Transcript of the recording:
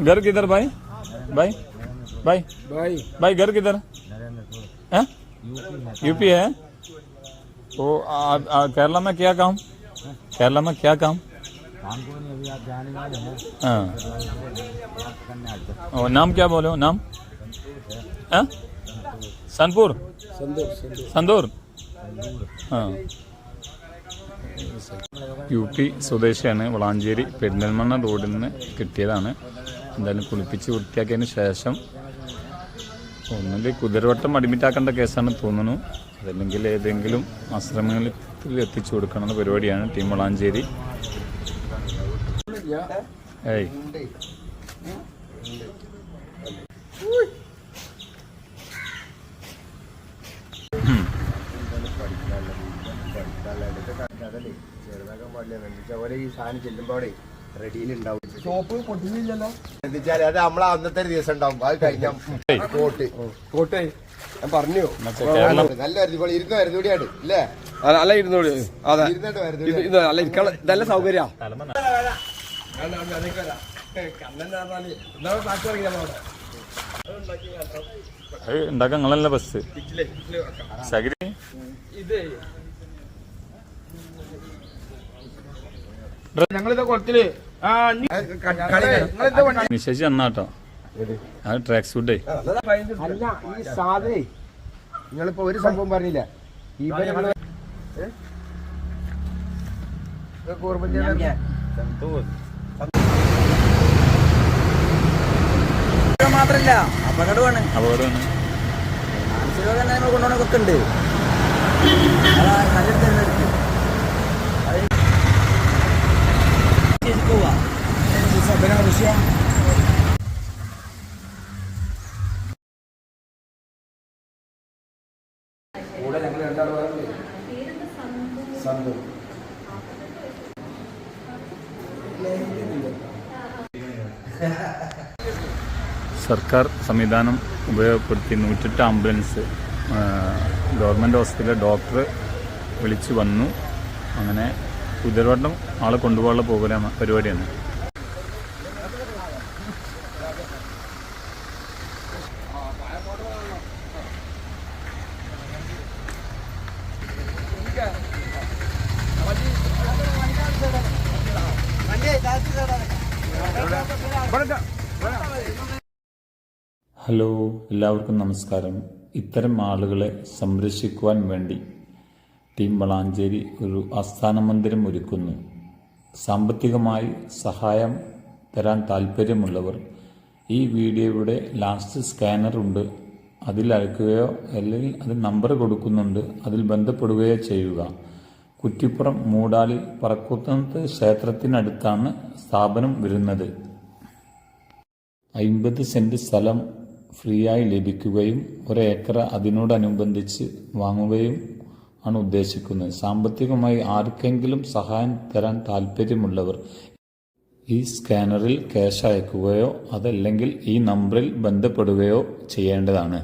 घर किधर भाई भाई भाई भाई भाई घर किधर है यूपी है तो आ, आ, केरला में क्या काम केरला में क्या काम काम को नहीं अभी आप जाने वाले हैं हाँ बात करने आते हैं। और नाम क्या बोले हो नाम हाँ सनपुर संदूर संदूर സന്തൂർ ആ യു പി സ്വദേശിയാണ് വളാഞ്ചേരി പെരിന്തൽമണ്ണ റോഡിൽ നിന്ന് കിട്ടിയതാണ് എന്തായാലും കുളിപ്പിച്ച് വൃത്തിയാക്കിയതിന് ശേഷം ഒന്നുകിൽ കുതിരവട്ടം അഡ്മിറ്റാക്കേണ്ട കേസാണ് തോന്നുന്നു. അതല്ലെങ്കിൽ ഏതെങ്കിലും ആശ്രമങ്ങളിൽ എത്തിച്ചു കൊടുക്കണമെന്ന പരിപാടിയാണ് ടീം വളാഞ്ചേരി. ഏയ്. ഈ സാധനം ചെല്ലുമ്പോഴേ റെഡിയിലുണ്ടാവും. ഷോപ്പ് പൊട്ടിയില്ലല്ലോ എന്നുവെച്ചാൽ അത് നമ്മളെ അന്നത്തെ ദിവസം ഉണ്ടാവും. അത് കഴിഞ്ഞാൽ കോട്ട്. കോട്ട്. ഞാൻ പറഞ്ഞു? നല്ല വരുന്നോളി ഇരുന്ന് വരുന്നൂടിയാണ് ഇല്ലേ? അല്ല ഇരുന്നോളൂ അതെ. ഇത് ഇത് അല്ല ഇരിക്കാൻ നല്ല സൗകര്യ. ഉണ്ടാക്കാൻ നിങ്ങളല്ല ബസ് സഗരി? ആ നിശേഷി അന്നാട്ടോ ആ ട്രാക്ക് സൂട്ടേ അല്ല ഈ സാധനേ. നിങ്ങളിപ്പോ ഒരു സംഭവം പറഞ്ഞില്ല. മാത്രല്ല അപകടമാണ്. അപകടമാണ്. മാനസികരോഗം തന്നെ നമ്മൾ കൊണ്ടുപോകണൊക്കെ ഉണ്ട്. അതാ ചെയ്ത് പോവാ സർക്കാർ സംവിധാനം ഉപയോഗപ്പെടുത്തി നൂറ്റെട്ട് ആംബുലൻസ് ഗവൺമെന്റ് ഹോസ്പിറ്റലിലെ ഡോക്ടർ വിളിച്ചു വന്നു. അങ്ങനെ കുതിരവട്ടം ആളെ കൊണ്ടുപോകാനുള്ള പ്രോഗ്രാം പരിപാടിയാണ്. ഹലോ എല്ലാവർക്കും നമസ്കാരം. ഇത്തരം ആളുകളെ സംരക്ഷിക്കുവാൻ വേണ്ടി ടീം വളാഞ്ചേരി ഒരു ആസ്ഥാന മന്ദിരം ഒരുക്കുന്നു. സാമ്പത്തികമായി സഹായം തരാൻ താല്പര്യമുള്ളവർ ഈ വീഡിയോയുടെ ലാസ്റ്റ് സ്കാനർ ഉണ്ട്. അതിൽ അയക്കുകയോ അല്ലെങ്കിൽ അതിൽ നമ്പർ കൊടുക്കുന്നുണ്ട്. അതിൽ ബന്ധപ്പെടുകയോ ചെയ്യുക. കുറ്റിപ്പുറം മൂടാലി പറക്കുത്തനത്ത് ക്ഷേത്രത്തിനടുത്താണ് സ്ഥാപനം വരുന്നത്. അൻപത് സെന്റ് സ്ഥലം ഫ്രീയായി ലഭിക്കുകയും ഒരേക്കർ അതിനോടനുബന്ധിച്ച് വാങ്ങുകയും ആണ് ഉദ്ദേശിക്കുന്നത് സാമ്പത്തികമായി ആർക്കെങ്കിലും സഹായം തരാൻ താല്പര്യമുള്ളവർ ഈ സ്കാനറിൽ ക്യാഷ് അയക്കുകയോ അതല്ലെങ്കിൽ ഈ നമ്പറിൽ ബന്ധപ്പെടുകയോ ചെയ്യേണ്ടതാണ്.